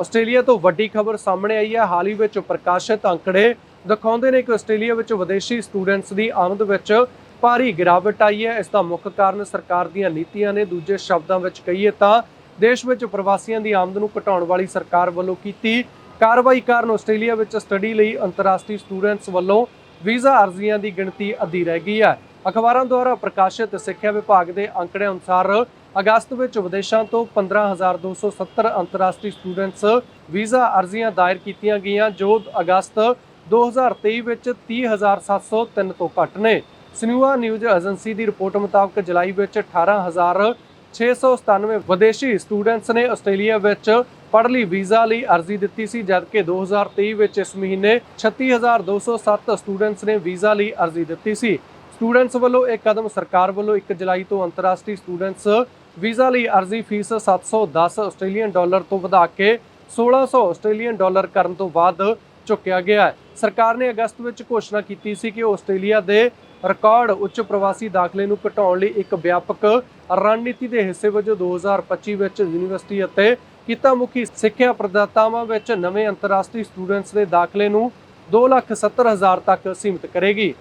Australia ਤੋਂ ਵੱਡੀ ਖਬਰ ਸਾਹਮਣੇ ਆਈ ਹੈ। ਹਾਲ ਹੀ ਵਿੱਚ ਪ੍ਰਕਾਸ਼ਿਤ ਅੰਕੜੇ ਦਿਖਾਉਂਦੇ ਨੇ ਕਿ ਆਸਟ੍ਰੇਲੀਆ ਵਿੱਚ ਵਿਦੇਸ਼ੀ ਸਟੂਡੈਂਟਸ ਦੀ ਆਮਦ ਵਿੱਚ ਭਾਰੀ ਗਿਰਾਵਟ ਆਈ ਹੈ। ਇਸ ਦਾ ਮੁੱਖ ਕਾਰਨ ਸਰਕਾਰ ਦੀਆਂ ਨੀਤੀਆਂ ਨੇ। ਦੂਜੇ ਸ਼ਬਦਾਂ ਵਿੱਚ ਕਹੀਏ ਤਾਂ ਦੇਸ਼ ਵਿੱਚ ਪ੍ਰਵਾਸੀਆਂ ਦੀ ਆਮਦ ਨੂੰ ਘਟਾਉਣ ਵਾਲੀ ਸਰਕਾਰ ਵੱਲੋਂ ਕੀਤੀ ਕਾਰਵਾਈ ਕਾਰਨ ਆਸਟ੍ਰੇਲੀਆ ਵਿੱਚ ਸਟੱਡੀ ਲਈ ਅੰਤਰਰਾਸ਼ਟਰੀ ਸਟੂਡੈਂਟਸ ਵੱਲੋਂ ਵੀਜ਼ਾ ਅਰਜ਼ੀਆਂ ਦੀ ਗਿਣਤੀ ਅੱਧੀ ਰਹਿ ਗਈ ਹੈ। ਅਖਬਾਰਾਂ ਦੁਆਰਾ ਪ੍ਰਕਾਸ਼ਿਤ ਸਿੱਖਿਆ ਵਿਭਾਗ ਦੇ ਅੰਕੜਿਆਂ ਅਨੁਸਾਰ ਅਗਸਤ ਵਿੱਚ ਵਿਦੇਸ਼ਾਂ ਤੋਂ 15270 ਅੰਤਰਰਾਸ਼ਟਰੀ ਸਟੂਡੈਂਟਸ ਵੀਜ਼ਾ ਅਰਜ਼ੀਆਂ ਦਾਇਰ ਕੀਤੀਆਂ ਗਈਆਂ, ਜੋ ਅਗਸਤ 2023 ਵਿੱਚ 30703 ਤੋਂ ਘੱਟ ਨੇ। ਸਨਿਊਆ ਨਿਊਜ਼ ਏਜੰਸੀ ਦੀ ਰਿਪੋਰਟ ਮੁਤਾਬਕ ਜੁਲਾਈ ਵਿੱਚ 18697 ਵਿਦੇਸ਼ੀ ਸਟੂਡੈਂਟਸ ਨੇ ਆਸਟ੍ਰੇਲੀਆ ਵਿੱਚ ਪੜ੍ਹ ਲਈ ਵੀਜ਼ਾ ਲਈ ਅਰਜ਼ੀ ਦਿੱਤੀ ਸੀ, ਜਦਕਿ 2023 ਵਿੱਚ ਇਸ ਮਹੀਨੇ 36207 ਸਟੂਡੈਂਟਸ ਨੇ ਵੀਜ਼ਾ ਲਈ ਅਰਜ਼ੀ ਦਿੱਤੀ ਸੀ। ਸਟੂਡੈਂਟਸ ਵੱਲੋਂ ਇਹ ਕਦਮ ਸਰਕਾਰ ਵੱਲੋਂ 1 ਜੁਲਾਈ ਤੋਂ ਅੰਤਰਰਾਸ਼ਟਰੀ ਸਟੂਡੈਂਟਸ ਵੀਜ਼ਾ ਲਈ ਅਰਜ਼ੀ ਫੀਸ 710 ਆਸਟ੍ਰੇਲੀਅਨ ਡਾਲਰ ਤੋਂ ਵਧਾ ਕੇ 1600 ਆਸਟ੍ਰੇਲੀਅਨ ਡਾਲਰ ਕਰਨ ਤੋਂ ਬਾਅਦ ਚੁੱਕਿਆ ਗਿਆ ਹੈ। ਸਰਕਾਰ ਨੇ ਅਗਸਤ ਵਿੱਚ ਘੋਸ਼ਣਾ ਕੀਤੀ ਸੀ ਕਿ ਆਸਟ੍ਰੇਲੀਆ ਦੇ ਰਿਕਾਰਡ ਉੱਚ ਪ੍ਰਵਾਸੀ ਦਾਖਲੇ ਨੂੰ ਘਟਾਉਣ ਲਈ ਇੱਕ ਵਿਆਪਕ ਰਣਨੀਤੀ ਦੇ ਹਿੱਸੇ ਵਜੋਂ 2025 ਵਿੱਚ ਯੂਨੀਵਰਸਿਟੀ ਅਤੇ ਕਿੱਤਾ ਮੁਖੀ ਸਿੱਖਿਆ ਪ੍ਰਦਾਤਾਵਾਂ ਵਿੱਚ ਨਵੇਂ ਅੰਤਰਰਾਸ਼ਟਰੀ ਸਟੂਡੈਂਟਸ ਦੇ ਦਾਖਲੇ ਨੂੰ 2,70,000 ਤੱਕ ਸੀਮਿਤ ਕਰੇਗੀ।